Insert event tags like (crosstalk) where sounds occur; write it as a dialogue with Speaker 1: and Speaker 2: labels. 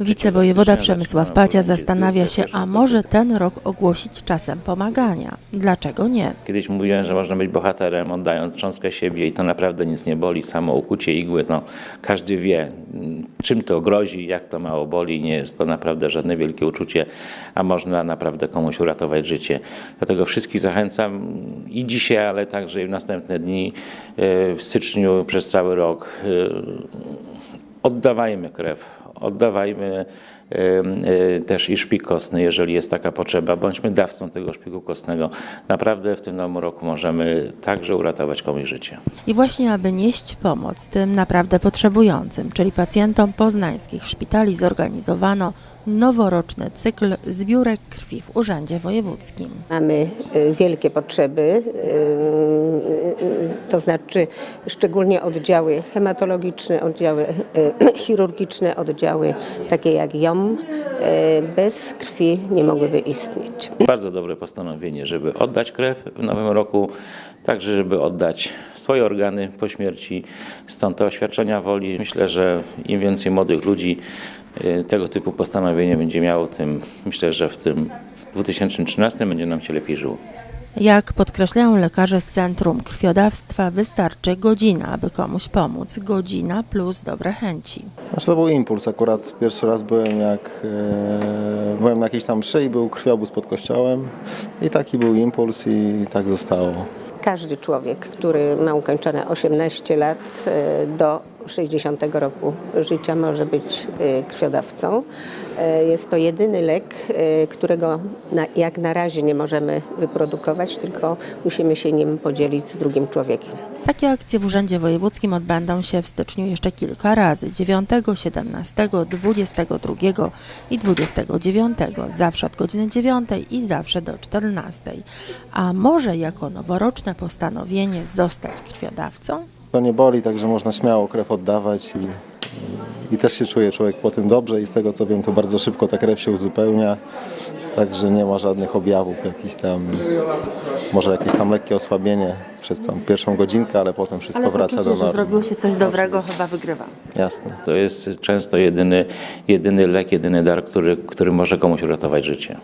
Speaker 1: Wicewojewoda Przemysław Pacia zastanawia się, a może ten rok ogłosić czasem pomagania. Dlaczego nie?
Speaker 2: Kiedyś mówiłem, że można być bohaterem, oddając cząstkę siebie i to naprawdę nic nie boli. Samo ukucie igły, no, każdy wie, czym to grozi, jak to mało boli. Nie jest to naprawdę żadne wielkie uczucie, a można naprawdę komuś uratować życie. Dlatego wszystkich zachęcam i dzisiaj, ale także i w następne dni, e, w styczniu, przez cały rok. Oddawajmy krew, oddawajmy e, też i szpik kostny, jeżeli jest taka potrzeba. Bądźmy dawcą tego szpiku kostnego. Naprawdę w tym nowym roku możemy także uratować komuś życie.
Speaker 1: I właśnie aby nieść pomoc tym naprawdę potrzebującym, czyli pacjentom poznańskich szpitali, zorganizowano noworoczny cykl zbiórek krwi w Urzędzie Wojewódzkim.
Speaker 3: Mamy y, wielkie potrzeby, y, y, to znaczy szczególnie oddziały hematologiczne, oddziały (clears throat) chirurgiczne, oddziały takie jak JOM bez krwi nie mogłyby istnieć.
Speaker 2: Bardzo dobre postanowienie, żeby oddać krew w nowym roku, także żeby oddać swoje organy po śmierci. Stąd te oświadczenia woli. Myślę, że im więcej młodych ludzi e, tego typu postanowienie będzie miało, tym myślę, że w tym 2013 będzie nam się lepiej żyło.
Speaker 1: Jak podkreślają lekarze z Centrum Krwiodawstwa, wystarczy godzina, aby komuś pomóc. Godzina plus dobre chęci.
Speaker 4: Znaczy to był impuls. Akurat pierwszy raz byłem jak e, byłem na jakiejś tam mszy i był krwiobóz pod kościołem i taki był impuls i tak zostało.
Speaker 3: Każdy człowiek, który ma ukończone 18 lat y, do 60 roku życia może być y, krwiodawcą. Y, Jest to jedyny lek, y, którego jak na razie nie możemy wyprodukować, tylko musimy się nim podzielić z drugim człowiekiem.
Speaker 1: Takie akcje w Urzędzie Wojewódzkim odbędą się w styczniu jeszcze kilka razy 9, 17, 22 i 29, zawsze od godziny 9 i zawsze do 14. A może jako noworoczne postanowienie zostać krwiodawcą?
Speaker 4: To nie boli, także można śmiało krew oddawać i, i, też się czuje człowiek po tym dobrze i z tego co wiem to bardzo szybko ta krew się uzupełnia, także nie ma żadnych objawów jakichś tam, może jakieś tam lekkie osłabienie przez tą pierwszą godzinkę, ale potem wszystko wraca do normy.
Speaker 1: się coś dobrego, chyba wygrywa.
Speaker 4: Jasne.
Speaker 2: To jest często jedyny, jedyny lek, jedyny dar, który, który może komuś uratować życie.